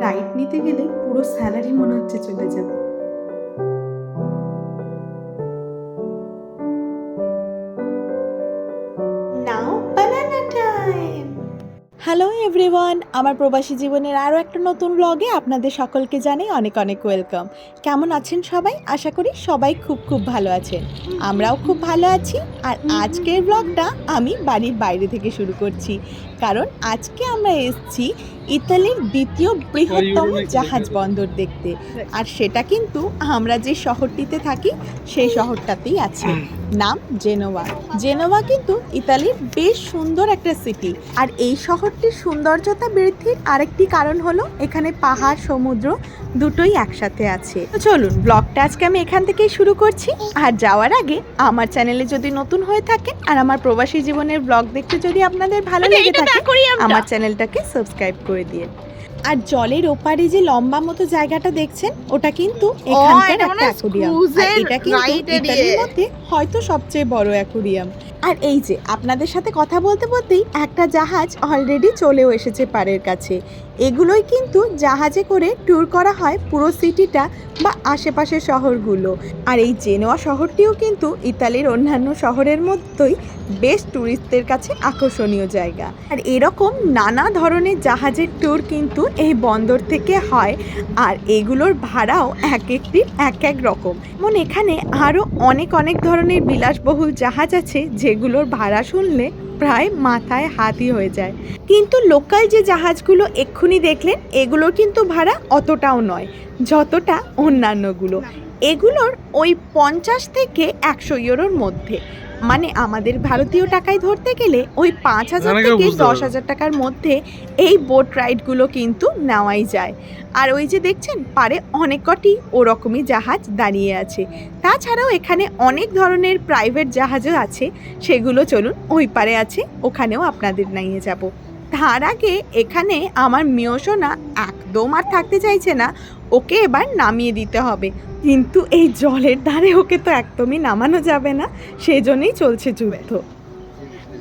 Ride নিতে গেলে পুরো স্যালারি মনে হচ্ছে চলে যাবে। হ্যালো এভরিওয়ান আমার প্রবাসী জীবনের আরও একটা নতুন ব্লগে আপনাদের সকলকে জানাই অনেক অনেক ওয়েলকাম কেমন আছেন সবাই? আশা করি সবাই খুব খুব ভালো আছেন। আমরাও খুব ভালো আছি। আর আজকের ব্লগটা আমি বাড়ির বাইরে থেকে শুরু করছি। কারণ আজকে আমরা এসেছি ইতালির দ্বিতীয় বৃহত্তম জাহাজ বন্দর দেখতে। আর সেটা কিন্তু আমরা যে শহরটিতে থাকি সেই শহরটাতেই আছে। নাম জেনোভা। জেনোভা কিন্তু ইতালির বেশ সুন্দর একটা সিটি আর এই শহরটির সৌন্দর্যতা বৃদ্ধির আরেকটি কারণ হলো এখানে পাহাড় সমুদ্র দুটোই একসাথে আছে। তো চলুন ব্লগটা আজকে আমি এখান থেকেই শুরু করছি। আর যাওয়ার আগে আমার চ্যানেলে যদি নতুন হয়ে থাকেন আর আমার প্রবাসী জীবনের ব্লগ দেখতে যদি আপনাদের ভালো লেগে থাকে আমার। চ্যানেলটাকে সাবস্ক্রাইব করে দিয়ে। আর জলের ওপারে যে লম্বা মতো জায়গাটা দেখছেন ওটা কিন্তু এখানকার একটা অ্যাকোরিয়াম এটা কিন্তু ইতালির। মধ্যে হয়তো সবচেয়ে বড় অ্যাকোরিয়াম আর এই যে, আপনাদের সাথে কথা বলতে বলতেই একটা জাহাজ অলরেডি চলেও এসেছে পাড়ের কাছে। এগুলোই কিন্তু জাহাজে করে ট্যুর করা হয় পুরো সিটিটা বা আশেপাশের শহরগুলো। আর এই জেনোয়া শহরটিও কিন্তু ইতালির অন্যান্য শহরের মধ্যেই বেশ ট্যুরিস্টদের কাছে আকর্ষণীয় জায়গা। আর এরকম নানা ধরনের জাহাজের ট্যুর কিন্তু এই বন্দর থেকে হয়। আর এগুলোর ভাড়াও এক একটি, এক এক রকম। যেমন এখানে আরও অনেক অনেক ধরনের বিলাসবহুল জাহাজ আছে যেগুলোর ভাড়া শুনলে প্রায় মাথায় হাতি হয়ে যায়। কিন্তু লোকাল যে জাহাজগুলো এক্ষুনি দেখলেন, এগুলোর কিন্তু ভাড়া অতটাও নয়, যতটা অন্যান্যগুলো। এগুলোর ওই পঞ্চাশ থেকে একশো ইউরোর মধ্যে। মানে আমাদের ভারতীয় টাকায় ধরতে গেলে ওই পাঁচ হাজার থেকে দশ হাজার টাকার মধ্যে এই বোট রাইডগুলো কিন্তু নেওয়াই যায়। আর ওই যে দেখছেন পারে অনেক কটি ওরকমই জাহাজ দাঁড়িয়ে আছে। তাছাড়াও এখানে অনেক ধরনের প্রাইভেট জাহাজও আছে। সেগুলো চলুন ওই পারে আছে ওখানেও আপনাদের নিয়ে যাব। তার আগে এখানে আমার মিয়সোনা একদম আর থাকতে চাইছে না। ওকে এবার নামিয়ে দিতে হবে। কিন্তু এই জলের ধারে ওকে তো একদমই নামানো যাবে না সেই সেজন্যই চলছে যুদ্ধ।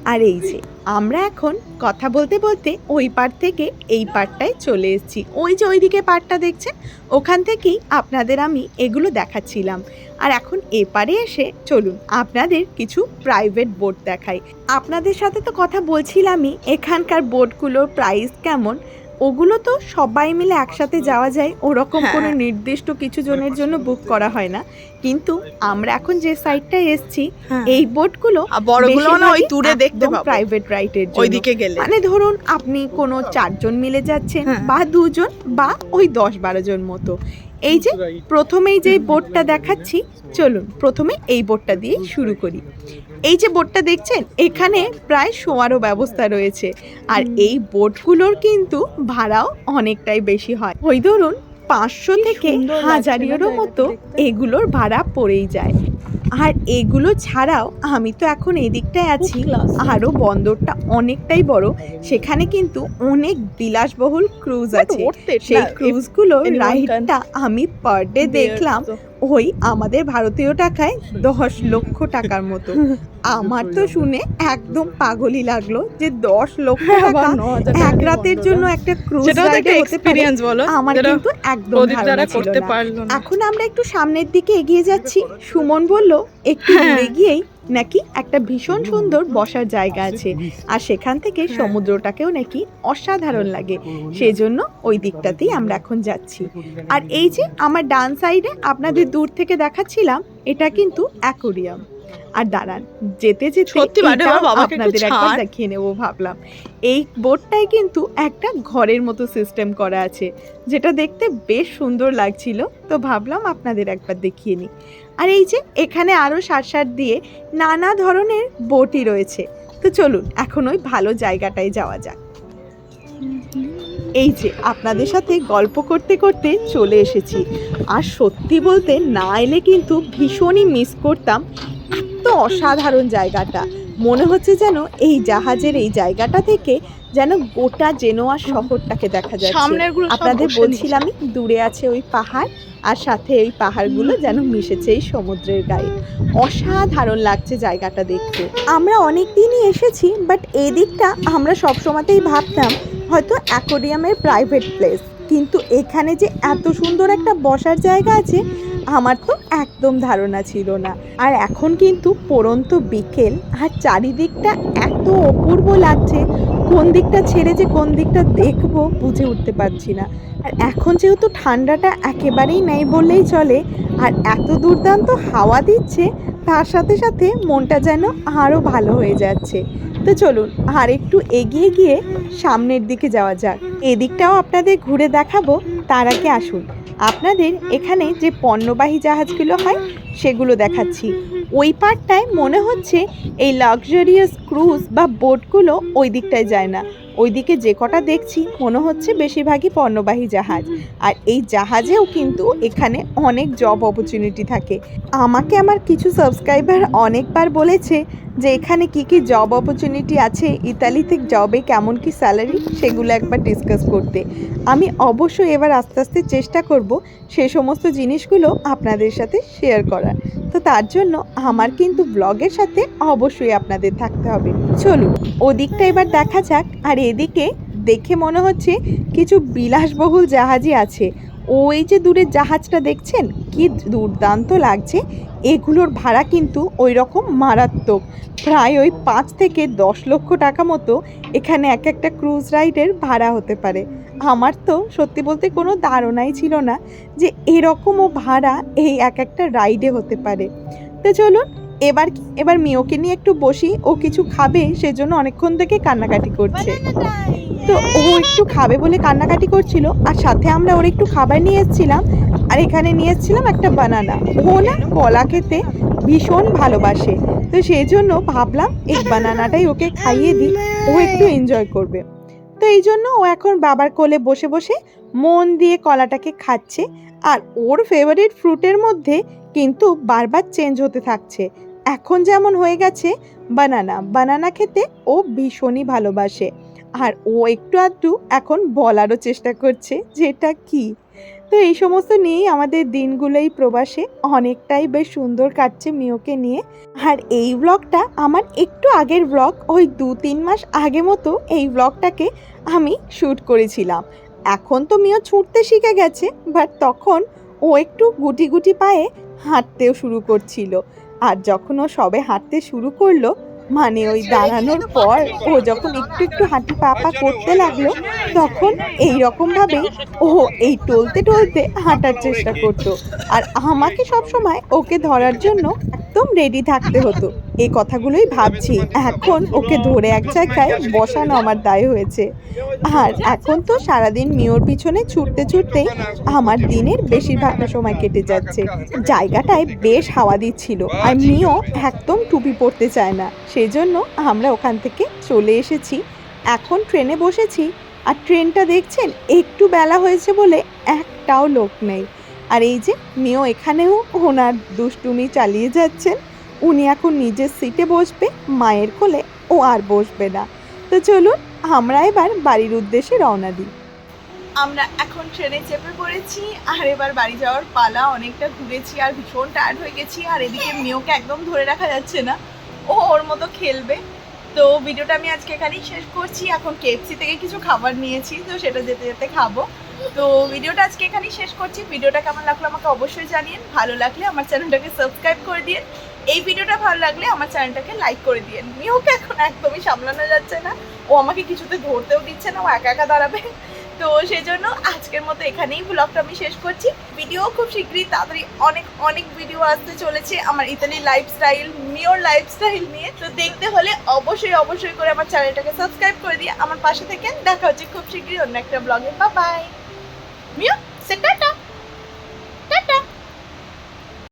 আর এই যে, আমরা এখন কথা বলতে বলতে ওই পার থেকে এই পারটায় চলে এসেছি। ওই যে ওইদিকে পারটা দেখছেন? ওখান থেকেই আপনাদের আমি এগুলো দেখাচ্ছিলাম। আর এখন এপারে এসে চলুন, আপনাদের কিছু প্রাইভেট বোট দেখাই। আপনাদের সাথে তো কথা বলছিলামই, এখানকার বোটগুলোর প্রাইস কেমন? ওগুলো তো সবাই মিলে একসাথে যাওয়া যায় ওরকম হ্যাঁ। কোনো নির্দিষ্ট কিছু জনের জন্য বুক করা হয় না। কিন্তু আমরা এখন যে সাইডটায় এসেছি এই বোটগুলো বড়গুলো না ওই দূরে দেখতে পাবো। প্রাইভেট রাইটের জন্য। ওইদিকে গেলে। মানে ধরুন আপনি কোনো চারজন মিলে যাচ্ছেন হ্যাঁ। বা দুজন বা ওই দশ বারো জন মতো। এই যে প্রথমেই যে বোটটা দেখাচ্ছি চলুন প্রথমে এই বোটটা দিয়ে শুরু করি। এই যে বোটটা দেখছেন এখানে প্রায় শোয়ারও ব্যবস্থা রয়েছে। আর এই বোটগুলোর কিন্তু ভাড়াও অনেকটাই বেশি হয়। ওই ধরুন পাঁচশো থেকে লাগছে মতো এগুলোর ভাড়া পড়েই যায়। আর এগুলো ছাড়াও আমি তো এখন এদিকটায় আছি আরও বন্দরটা অনেকটাই বড়। সেখানে কিন্তু অনেক বিলাসবহুল ক্রুজ আছে। সেই ক্রুজগুলো রাইডটা আমি পার ডে দেখলাম ওই আমাদের ভারতীয় টাকায় দশ লক্ষ টাকার মতো। আমার তো শুনে একদম পাগলই লাগল যে দশ লক্ষ টাকা এক রাতের জন্য একটা ক্রুজ রাইডে একটা হতে পারে। এক্সপিরিয়েন্স বলো। আমার কিন্তু একদম ধারণা ছিল। না। এখন আমরা একটু সামনের দিকে এগিয়ে যাচ্ছি। সুমন বলল একটু হ্যাঁ। দূরে গিয়েই নাকি একটা ভীষণ সুন্দর বসার জায়গা আছে। আর সেখান থেকে হ্যাঁ। সমুদ্রটাকেও নাকি অসাধারণ লাগে। সেজন্য ওই দিকটাতেই আমরা এখন যাচ্ছি। আর এই যে আমার ডান সাইডে আপনাদের দূর থেকে দেখাচ্ছিলাম এটা কিন্তু অ্যাকোরিয়াম আর দাঁড়ান যেতে যেতে সত্যি মানে বাবাকে আপনাদের একবার দেখিয়ে নেব ভাবলাম। এই বোটটাই কিন্তু একটা ঘরের মতো সিস্টেম করা আছে যেটা দেখতে বেশ সুন্দর লাগছিল তো ভাবলাম আপনাদের একবার দেখিয়ে নিই। আর এই যে এখানে আরও সার সার দিয়ে নানা ধরনের বোটই রয়েছে। তো চলুন এখন ওই ভালো জায়গাটায় যাওয়া যাক। এই যে আপনাদের সাথে গল্প করতে করতে চলে এসেছি। আর সত্যি বলতে না এলে কিন্তু ভীষণই মিস করতাম অসাধারণ জায়গাটা। মনে হচ্ছে যেন এই জাহাজের এই জায়গাটা থেকে যেন গোটা জেনোয়া শহরটাকে দেখা যাচ্ছে। আপনাদের বসে বলছিলামই দূরে আছে ওই পাহাড় আর সাথে এই পাহাড়গুলো যেন মিশেছে এই সমুদ্রের গায়ে। অসাধারণ লাগছে জায়গাটা দেখতে। আমরা অনেক দিনই এসেছি বাট এই দিকটা আমরা সবসময়তেই ভাবতাম হয়তো অ্যাকোরিয়ামের প্রাইভেট প্লেস কিন্তু এখানে যে এত সুন্দর একটা বসার জায়গা আছে আমার তো একদম ধারণা ছিল না। আর এখন কিন্তু পরন্ত বিকেল, আর চারিদিকটা এত অপূর্ব লাগছে, কোন দিকটা ছেড়ে যে কোন দিকটা দেখব বুঝে উঠতে পারছি না। আর এখন যেহেতু ঠান্ডাটা একেবারেই নেই বললেই চলে, আর এত দুর্দান্ত হাওয়া দিচ্ছে, তার সাথে সাথে মনটা যেন আরও ভালো হয়ে যাচ্ছে। তো চলুন, আর একটু এগিয়ে গিয়ে সামনের দিকে যাওয়া যাক। এদিকটাও আপনাদের ঘুরে দেখাবো, তার আগে আসুন। আপনাদের এখানে যে পণ্যবাহী জাহাজগুলো হয়, সেগুলো দেখাচ্ছি। ওই পার্টটায় মনে হচ্ছে এই লাক্সারিয়াস ক্রুজ বা বোটগুলো ওই দিকটায় যায় না। ওইদিকে যে কটা দেখছি, মনে হচ্ছে বেশিরভাগই পণ্যবাহী জাহাজ। আর এই জাহাজেও কিন্তু এখানে অনেক জব অপরচুনিটি থাকে। আমাকে আমার কিছু সাবস্ক্রাইবার অনেকবার বলেছে যে এখানে কি কি জব অপরচুনিটি আছে, ইতালিতে জবে কেমন কি স্যালারি সেগুলো একবার ডিসকাস করতে। আমি অবশ্যই এবার আস্তে আস্তে চেষ্টা করব সে সমস্ত জিনিসগুলো আপনাদের সাথে শেয়ার করার। তো তার জন্য আমার কিন্তু ব্লগের সাথে অবশ্যই আপনাদের থাকতে হবে। চলুন, ওদিকটা এবার দেখা যাক। আর এদিকে দেখে মনে হচ্ছে কিছু বিলাসবহুল জাহাজই আছে। ওই যে দূরের জাহাজটা দেখছেন? কি দুর্দান্ত লাগছে। এগুলোর ভাড়া কিন্তু ওই রকম মারাত্মক। প্রায় ওই পাঁচ থেকে দশ লক্ষ টাকা মতো এখানে এক একটা ক্রুজ রাইডের ভাড়া হতে পারে। আমার তো সত্যি বলতে কোনো ধারণাই ছিল না যে এরকমও ভাড়া এই এক একটা রাইডে হতে পারে। তো চলুন এবার এবার মিওকে নিয়ে একটু বসি, ও কিছু খাবে, সেজন্য অনেকক্ষণ থেকে কান্নাকাটি করছে। তো ও একটু খাবে বলে কান্নাকাটি করছিল, আর সাথে আমরা ওর একটু খাবার নিয়ে এসেছিলাম, আর এখানে নিয়ে এসেছিলাম একটা বানানা। ও না কলা খেতে ভীষণ ভালোবাসে, তো সেই জন্য ভাবলাম এই বানানাটাই ওকে খাইয়ে দিই, ও একটু এনজয় করবে। তো এই জন্য ও এখন বাবার কোলে বসে বসে মন দিয়ে কলাটাকে খাচ্ছে, আর ওর ফেভারিট ফ্রুটের মধ্যে কিন্তু বারবার চেঞ্জ হতে থাকছে। এখন যেমন হয়ে গেছে, বানানা। বানানা খেতে ও ভীষণই ভালোবাসে। আর ও একটু আধটু এখন বলারও চেষ্টা করছে যে এটা কী। তো এই সমস্ত নিয়েই আমাদের দিনগুলোই প্রবাসে অনেকটাই বেশ সুন্দর কাটছে মিওকে নিয়ে। আর এই ব্লগটা আমার একটু আগের ব্লগ ওই দু তিন মাস আগে মতো এই ব্লগটাকে আমি শ্যুট করেছিলাম। এখন তো মিও ছুটতে শিখে গেছে বাট তখন ও একটু গুটি গুটি পায়ে হাঁটতেও শুরু করছিল। আর যখন ও সবে হাঁটতে শুরু করল মানে ওই দাঁড়ানোর পর ও যখন একটু একটু হাঁটি পাপা করতে লাগল, তখন এই রকম ভাবেই ও এই টলতে টলতে হাঁটার চেষ্টা করতো। আর আমাকে সবসময় ওকে ধরার জন্য একদম রেডি থাকতে হতো। এই কথাগুলোই ভাবছি। এখন ওকে ধরে এক জায়গায় বসানো আমার দায় হয়েছে। আর এখন তো সারাদিন মিওর পিছনে ছুটতে ছুটতেই আমার দিনের বেশিরভাগটা সময় কেটে যাচ্ছে। জায়গাটায় বেশ হাওয়া দিচ্ছিল। আর মিও একদম টুপি পরতে চায় না। সেই জন্য আমরা ওখান থেকে চলে এসেছি। এখন ট্রেনে বসেছি। আর ট্রেনটা দেখছেন, একটু বেলা হয়েছে বলে একটাও লোক নেই। আর এই যে মেয়েও এখানেও ওনার দুষ্টুমি চালিয়ে যাচ্ছেন। উনি এখন নিজের সিটে বসবে, মায়ের কোলে ও আর বসবে না। তো চলুন, আমরা এবার বাড়ির উদ্দেশ্যে রওনা দিই। আমরা এখন ট্রেনে চেপে পড়েছি, আর এবার বাড়ি যাওয়ার পালা অনেকটা ঘুরেছি আর ভীষণ টায়ার্ড হয়ে গেছি, আর এদিকে মেয়েকে একদম ধরে রাখা যাচ্ছে না। ও ওর মতো খেলবে। তো ভিডিওটা আমি আজকে এখানেই শেষ করছি। এখন কেএফসি থেকে কিছু খাবার নিয়েছি, তো সেটা যেতে যেতে খাব। তো ভিডিওটা আজকে এখানেই শেষ করছি। ভিডিওটা কেমন লাগল আমাকে অবশ্যই জানিয়ে ভালো লাগলে আমার চ্যানেলটাকে সাবস্ক্রাইব করে দিন এই ভিডিওটা ভালো লাগলে আমার চ্যানেলটাকে লাইক করে দিন মিওকে এখন একদমই সামলানো যাচ্ছে না। ও আমাকে কিছুতে ধরতেও দিচ্ছে না, ও একা একা দাঁড়াবে। তো সেই জন্য আজকের মতো এখানেই ব্লগটা আমি শেষ করছি। ভিডিও খুব শীঘ্রই তাড়াতাড়ি অনেক অনেক ভিডিও আসতে চলেছে আমার ইতালি লাইফস্টাইল মিওর লাইফস্টাইল নিয়ে। তো দেখতে হলে অবশ্যই অবশ্যই করে আমার চ্যানেলটাকে সাবস্ক্রাইব করে দিয়ে আমার পাশে থেকে দেখা হচ্ছে খুব শীঘ্রই অন্য একটা ব্লগে বা বাই মিও সে টাটা